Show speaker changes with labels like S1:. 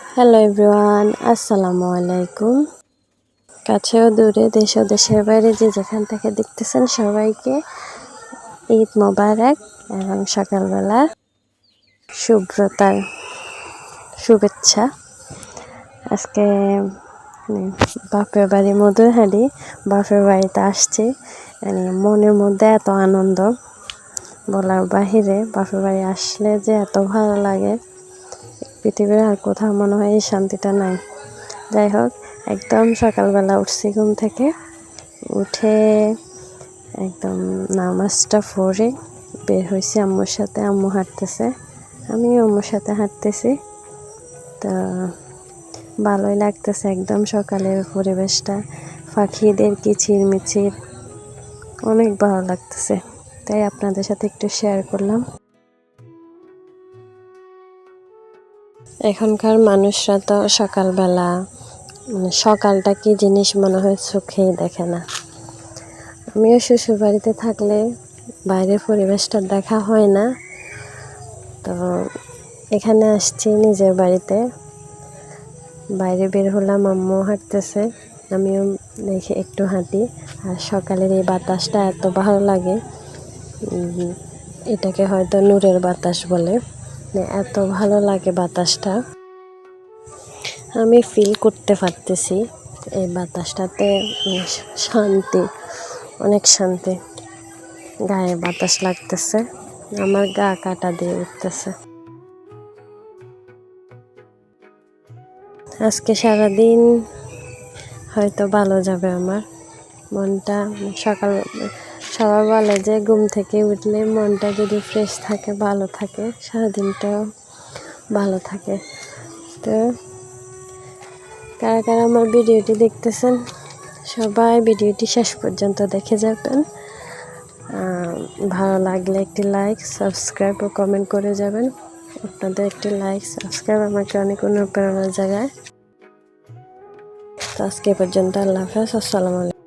S1: Hello everyone আসসালামু আলাইকুম কাছেও দূরে দেশ ও দেশের বাইরে যে যেখান থেকে দেখতেছেন সবাইকে ঈদ মোবারক এবং সকালবেলা শুভ্রতার শুভেচ্ছা। আজকে মানে বাপের বাড়ি মধুরহারি বাপের বাড়িতে আসছি। মানে মনের মধ্যে এত আনন্দ, বলার বাহিরে বাপের বাড়ি আসলে যে এত ভালো লাগে। পৃথিবীর আর কোথাও মনে হয় এই শান্তিটা নাই। যাই হোক, একদম সকালবেলা উঠছি ঘুম থেকে। উঠে একদম নামাজটা পড়ে বের হয়েছি আম্মুর সাথে। আম্মু হাঁটতেছে, আমিও আম্মুর সাথে হাঁটতেছি। তো ভালোই লাগতেছে একদম সকালের পরিবেশটা। পাখিদের কিচির মিচির, অনেক ভালো লাগতেছে। তাই আপনাদের সাথে একটু শেয়ার করলাম। এখনকার মানুষরা তো সকালবেলা সকালটা কি জিনিস মনে হয় চোখেই দেখে না। আমিও শ্বশুর বাড়িতে থাকলে বাইরের পরিবেশটা দেখা হয় না। তো এখানে আসছি নিজের বাড়িতে। বাইরে বের হলাম, আম্মু হাঁটতেছে, আমিও দেখে একটু হাঁটি। আর সকালের এই বাতাসটা এত ভালো লাগে এটাকে হয়তো নূরের বাতাস বলে। মানে এত ভালো লাগে বাতাসটা। আমি ফিল করতে পারতেছি এই বাতাসটাতে শান্তি, অনেক শান্তি। গায়ে বাতাস লাগতেছে, আমার গা কাটা দিয়ে উঠতেছে। আজকে সারাদিন হয়তো ভালো যাবে আমার, মনটা সকাল সবাই বলে যে ঘুম থেকে উঠলে মনটা যদি ফ্রেশ থাকে, ভালো থাকে, সারাদিনটাও ভালো থাকে। তো কারা কারা আমার ভিডিওটি দেখতেছেন, সবাই ভিডিওটি শেষ পর্যন্ত দেখে যাবেন। ভালো লাগলে একটি লাইক সাবস্ক্রাইব ও কমেন্ট করে যাবেন। আপনাদের একটি লাইক সাবস্ক্রাইব আমাকে অনেক অনুপ্রেরণার জায়গায়। তো আজকে পর্যন্ত আল্লাহ হাফেজ, আসসালামু আলাইকুম।